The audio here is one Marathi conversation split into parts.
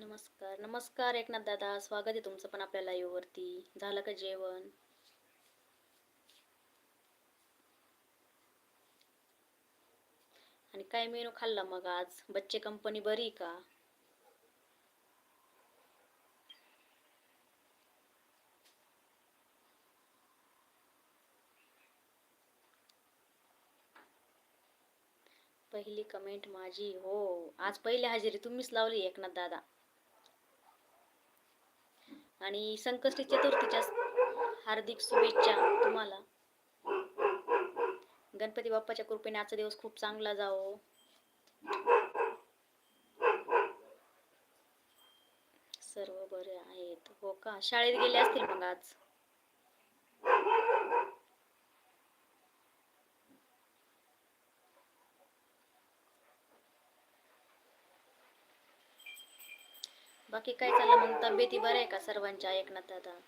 नमस्कार नमस्कार एकनाथ दादा. स्वागत आहे तुमचं पण आपल्या लाईव्हवरती झालं का जेवण? आणि काय मेनू खाल्ला मग आज? बच्चे कंपनी बरी का? पहिली कमेंट माझी. हो आज पहिली हजेरी तुम्हीच लावली एकनाथ दादा. आणि संकष्टी चतुर्थीच्या हार्दिक शुभेच्छा तुम्हाला. गणपती बाप्पाच्या कृपेने आजचा दिवस खूप चांगला जावो. सर्व बरे आहेत. हो का? शाळेत गेले असतील मग आज? बाकी काय चाललं? मग तब्येती बरं आहे का सर्वांच्या? ऐकण्यात दादा?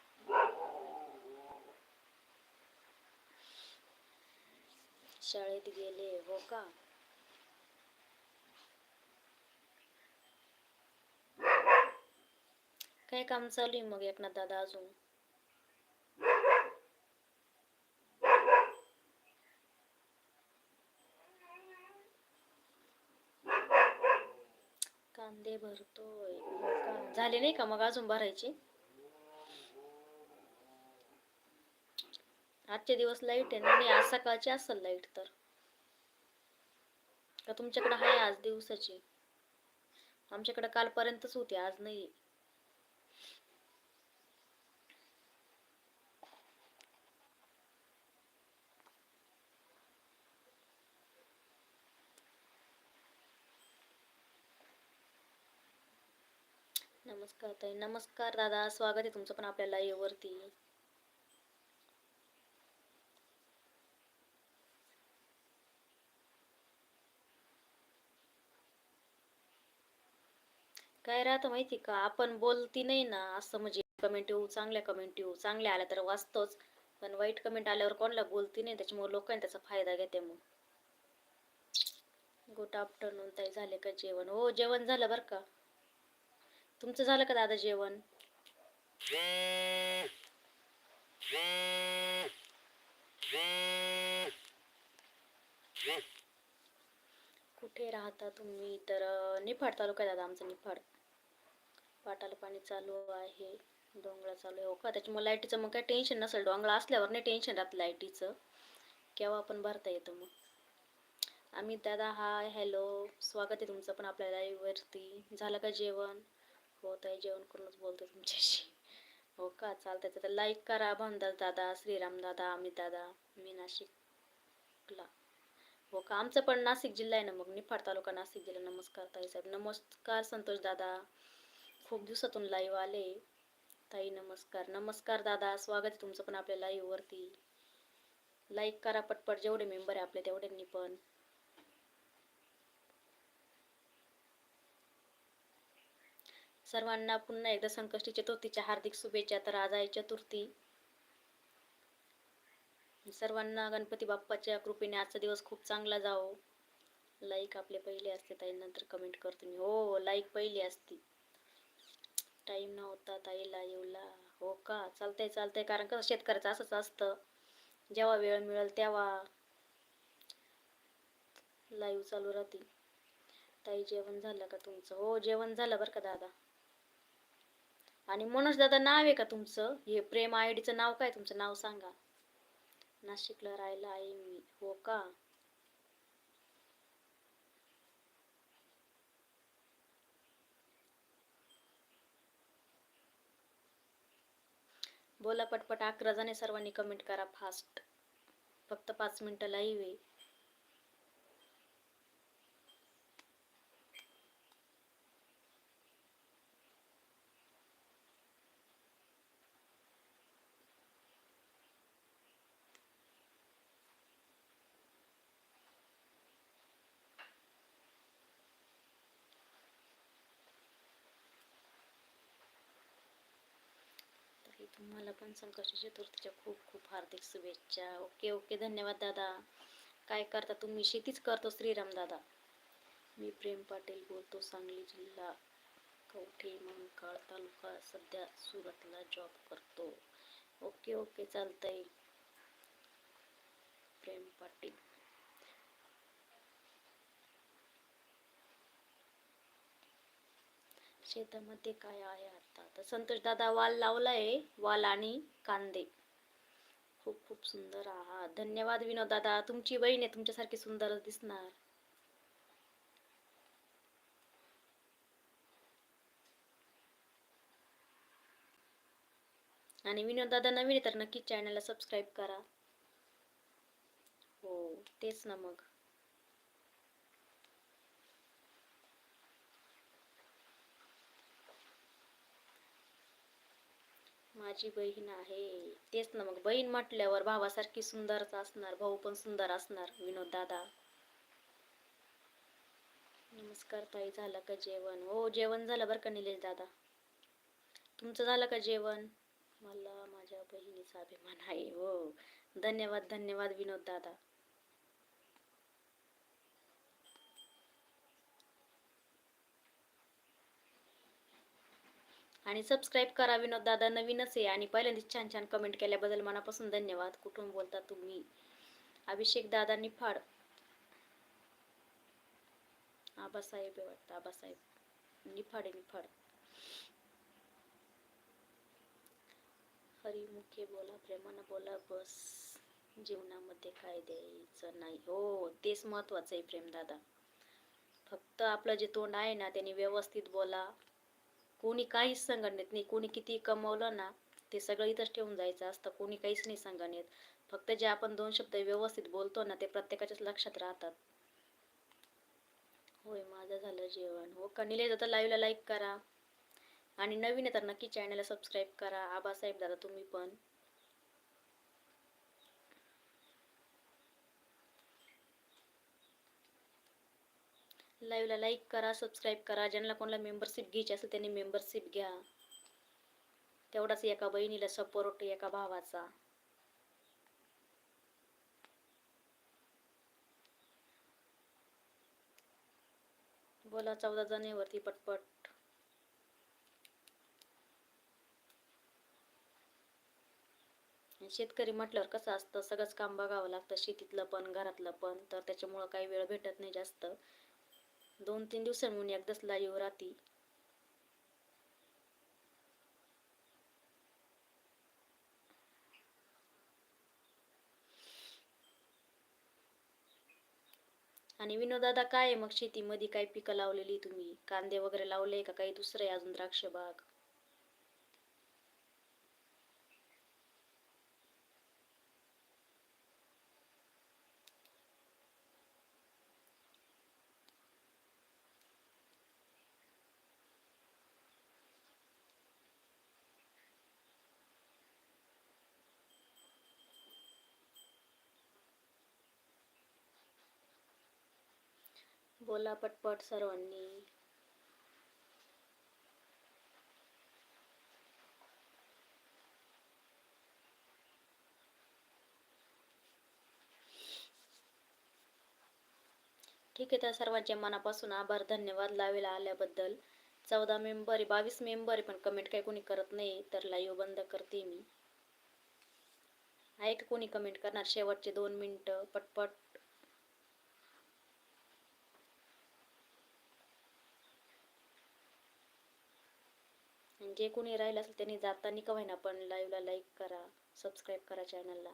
शाळेत गेले हो का? काय काम चालू आहे मग एकनाथ दादा अजून कांदे भरतोय. झाले नाही का मग अजून भरायचे? आजचे दिवस लाइट आहे ना? नाही आज सकाळची असेल लाइट तर. का तुमच्याकडे आहे आज दिवसाची? आमच्याकडे कालपर्यंतच होती आज नाही नमस्कार ताई. नमस्कार दादा. स्वागत आहे तुमचं पण आपल्या लाईव्हवरती काय राहतं माहिती का? आपण बोलती नाही ना असं म्हणजे कमेंट येऊ चांगल्या कमेंट येऊ. चांगल्या आल्या तर वाचतोच. पण वाईट कमेंट आल्यावर कोणाला बोलती नाही त्याच्यामुळे लोकांनी त्याचा फायदा घेते मग. गुड आफ्टरनून ताई. झाले का जेवण? हो जेवण झालं बरं का? तुमचं झालं का दादा जेवण? कुठे राहता तुम्ही? तर निफाड तालुका दादा आमचा निफाड. पाटाला पाणी चालू आहे डोंगळा चालू आहे. हो का? त्याच्यामुळे लाईटीचं मग काय टेन्शन नसेल. डोंगळा असल्यावर नाही टेन्शन राहत लाईटीचं. केव्हा पण भरता येतं मग. आम्ही दादा हाय हॅलो स्वागत आहे तुमचं पण आपल्या live वरती. झालं का जेवण? हो ताई जेवण करूनच बोलतो तुमच्याशी. हो का? चालतंय तर लाईक करा भामदास दादा श्रीराम दादा अमित दादा मी नाशिकला. हो का? आमचं पण नाशिक जिल्हा आहे ना मग निफाड तालुका नाशिक जिल्हा. नमस्कार ताई साहेब. नमस्कार संतोष दादा. खूप दिवसातून लाईव्ह आले. ताई नमस्कार. नमस्कार दादा. स्वागत आहे तुमचं पण आपल्या लाईव्हवरती वरती. लाईक करा पटपट. जेवढे मेंबर आहे आपले तेवढ्यांनी पण. सर्वांना पुन्हा एकदा संकष्टी चतुर्थीच्या हार्दिक शुभेच्छा तर आज आहे चतुर्थी. सर्वांना गणपती बाप्पाच्या कृपेने आजचा दिवस खूप चांगला जावो. लाईक आपले पहिले असते ताई नंतर कमेंट करतो मी. हो लाईक पहिली असती. टाईम नव्हता ताईला येऊला हो का? चालतंय चालतंय. कारण कसं शेतकऱ्याचं असंच असतं. जेव्हा वेळ मिळेल तेव्हा लाईव्ह चालू राहतील. ताई जेवण झालं का तुमचं? हो जेवण झालं बरं का दादा? आणि मनोज दादा नाव आहे का तुमचं? हे प्रेम आयडीचं नाव काय? तुमचं नाव सांगा. नाशिकला राहायला आहे मी. हो का? बोला पटपट अकरा जणे सर्वांनी कमेंट करा फास्ट फक्त पाच मिनिटं लाईव्ह आहे. तुम्हाला पण संकष्टी चतुर्थीच्या खूप खूप हार्दिक शुभेच्छा. Okay okay. धन्यवाद दादा. काय करता तुम्ही? शेतीच करतो श्रीराम दादा. मी प्रेम पाटील बोलतो सांगली जिल्हा कवठे मंकाळ तालुका सध्या सुरतला जॉब करतो. Okay okay. चालतंय. प्रेम पाटील. शेतामध्ये काय आहे आता? तर संतोष दादा वाल लावलाय वाल आणि कांदे. खूप खूप सुंदर आहात. धन्यवाद विनोद दादा तुमची बहीण आहे तुमच्यासारखी सुंदरच दिसणार. आणि विनोद दादा नवीन आहे तर नक्की चॅनलला सबस्क्राईब करा. हो तेच ना मग. माझी बहीण आहे. तेच ना मग बहीण म्हटल्यावर भावासारखी सुंदरच असणार भाऊ पण सुंदर असणार विनोद दादा. नमस्कार ताई झालं का जेवण? हो जेवण झालं बरं का निलेश दादा. तुमचं झालं का जेवण? मला माझ्या बहिणीचा अभिमान आहे. हो. धन्यवाद धन्यवाद विनोद दादा. आणि सबस्क्राईब करा विनोद दादा नवीनच आहे आणि पहिल्यांदाच छान छान कमेंट केल्याबद्दल मनापासून धन्यवाद. कुठून बोलता तुम्ही? अभिषेक दादा निफाड. आबासाहेब आहे वाटतं आबासाहेब. निफाड आहे निफाड. हरिमुखे बोला प्रेमानं बोला बस. जीवनामध्ये काय द्यायचं नाही. हो तेच महत्वाचं आहे प्रेम दादा. फक्त आपलं जे तोंड आहे ना त्याने व्यवस्थित बोला. कोणी काहीच सांगण्यात नाही कोणी किती कमवलं ना ते सगळं इथंच ठेवून जायचं असतं कोणी काहीच नाही सांगण्यात फक्त जे आपण दोन शब्द व्यवस्थित बोलतो ना ते प्रत्येकाच्याच लक्षात राहतात. होय माझं झालं जेवण. हो का? निलेश दादा लाईव्हला लाईक करा. आणि नवीन आहे तर नक्की चॅनलला सबस्क्राईब करा. आबासाहेब दादा तुम्ही पण. लाईव्हला लाईक करा सबस्क्राईब करा. ज्यांना कोणाला मेंबरशिप घ्यायची असेल त्यांनी मेंबरशिप घ्या. तेवढाच एका बहिणीला सपोर्ट एका भावाचा. बोला चौदा जणीवरती पटपट. शेतकरी म्हटल्यावर कसं असतं? सगळंच काम बघावं लागतं शेतीतलं पण घरातलं पण. तर त्याच्यामुळं काही वेळ भेटत नाही जास्त. दोन तीन दिवसांहून एकदाच लाईव्ह राहती. आणि विनोदादा काय मग शेतीमध्ये? काय पिकं लावलेली तुम्ही? कांदे वगैरे लावले का काही दुसरं आहे अजून द्राक्ष बाग? बोला पटपट सर्वांनी. ठीक आहे त्या सर्वांचे मनापासून आभार धन्यवाद. लावेला आल्याबद्दल. चौदा मेंबर आहे बावीस मेंबर आहे पण कमेंट काही कोणी करत नाही तर लाईव्ह बंद करते मी. आहे का कोणी कमेंट करणार? शेवटचे दोन मिनटं पटपट. जे कोणी राहिलं असेल त्यांनी जाताना का होईना पण लाईव्हला लाईक करा सबस्क्राईब करा चॅनलला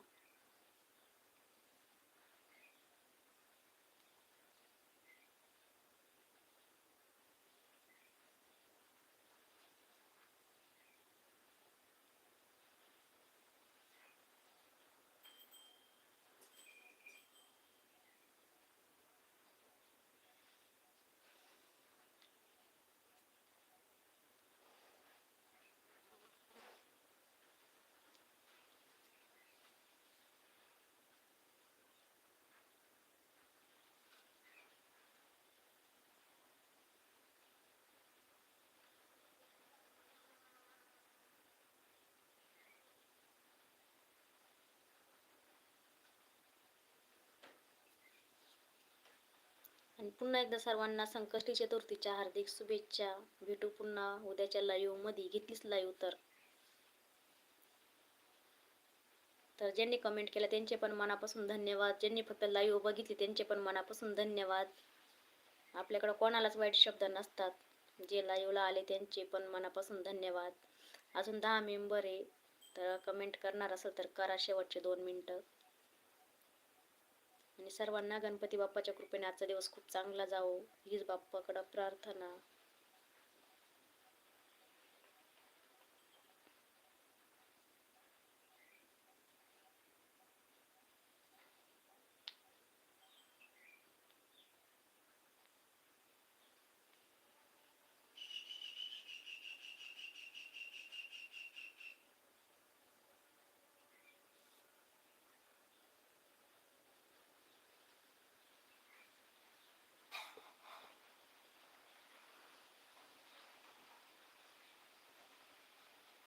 आणि पुन्हा एकदा सर्वांना संकष्टी चतुर्थीच्या हार्दिक शुभेच्छा. भेटू पुन्हा उद्याच्या लाईव्हमध्ये घेतलीच लाईव्ह तर. तर ज्यांनी कमेंट केलं त्यांचे पण मनापासून धन्यवाद. ज्यांनी फक्त लाईव्ह बघितली त्यांचे पण मनापासून धन्यवाद. आपल्याकडं कोणालाच वाईट शब्द नसतात. जे लाईव्हला आले त्यांचे पण मनापासून धन्यवाद. अजून दहा मेंबर आहे. तर कमेंट करणार असेल तर करा शेवटचे दोन मिनटं आणि सर्वांना गणपती बाप्पाच्या कृपेने आजचा दिवस खूप चांगला जावो. हीच बाप्पाकडं प्रार्थना.